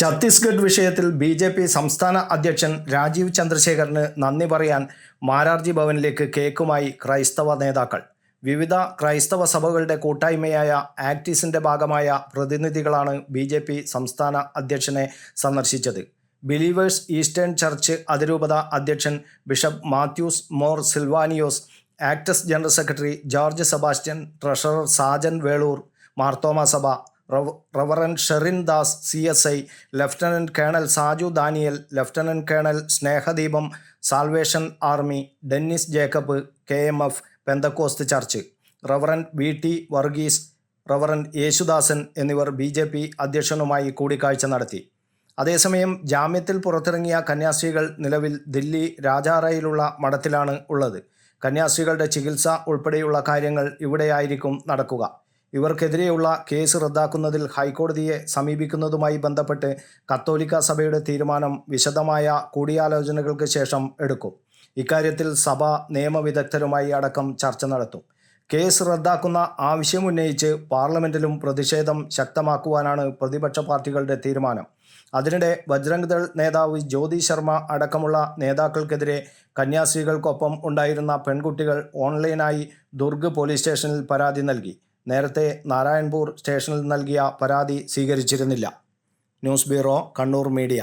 ഛത്തീസ്ഗഡ് വിഷയത്തിൽ B J P സംസ്ഥാന അധ്യക്ഷൻ രാജീവ് ചന്ദ്രശേഖറിന് നന്ദി പറയാൻ മാരാർജി ഭവനിലേക്ക് കേക്കുമായി ക്രൈസ്തവ നേതാക്കൾ. വിവിധ ക്രൈസ്തവ സഭകളുടെ കൂട്ടായ്മയായ ആക്ടീസിന്റെ ഭാഗമായ പ്രതിനിധികളാണ് ബി ജെ പി സംസ്ഥാന അധ്യക്ഷനെ സന്ദർശിച്ചത്. ബിലീവേഴ്സ് ഈസ്റ്റേൺ ചർച്ച് അതിരൂപത അധ്യക്ഷൻ bishop Mathews Mor Silvanios ACTS general secretary George Sebastian treasurer Sajan Veloor Marthoma Sabha reverend Sherin Das C S I lieutenant colonel Saju Daniel lieutenant colonel Snehadeepam salvation army Dennis Jacob K M F Pentecost church. Reverend V T Varghese reverend Yesudasan എന്നിവർ B J P അധ്യക്ഷനുമായി കൂടിക്കാഴ്ച നടത്തി. അതേസമയം ജാമ്യത്തിൽ പുറത്തിറങ്ങിയ കന്യാസ്ത്രീകൾ നിലവിൽ ദില്ലി രാജാറയിലുള്ള മഠത്തിലാണ് ഉള്ളത്. കന്യാസ്ത്രീകളുടെ ചികിത്സ ഉൾപ്പെടെയുള്ള കാര്യങ്ങൾ ഇവിടെയായിരിക്കും നടക്കുക. ഇവർക്കെതിരെയുള്ള കേസ് റദ്ദാക്കുന്നതിൽ ഹൈക്കോടതിയെ സമീപിക്കുന്നതുമായി ബന്ധപ്പെട്ട് കത്തോലിക്ക സഭയുടെ തീരുമാനം വിശദമായ കൂടിയാലോചനകൾക്ക് ശേഷം എടുക്കും. ഇക്കാര്യത്തിൽ സഭ നിയമവിദഗ്ധരുമായി അടക്കം ചർച്ച നടത്തും. കേസ് റദ്ദാക്കുന്ന ആവശ്യമുന്നയിച്ച് പാർലമെന്റിലും പ്രതിഷേധം ശക്തമാക്കുവാനാണ് പ്രതിപക്ഷ പാർട്ടികളുടെ തീരുമാനം. അതിനിടെ ബജ്രംഗ് ദൾ നേതാവ് ജ്യോതി ശർമ്മ അടക്കമുള്ള നേതാക്കൾക്കെതിരെ കന്യാസ്ത്രീകൾക്കൊപ്പം ഉണ്ടായിരുന്ന പെൺകുട്ടികൾ ഓൺലൈനായി ദുർഗ് പോലീസ് സ്റ്റേഷനിൽ പരാതി നൽകി. നേരത്തെ നാരായൺപൂർ സ്റ്റേഷനിൽ നൽകിയ പരാതി സ്വീകരിച്ചിരുന്നില്ല. News bureau Kannur media.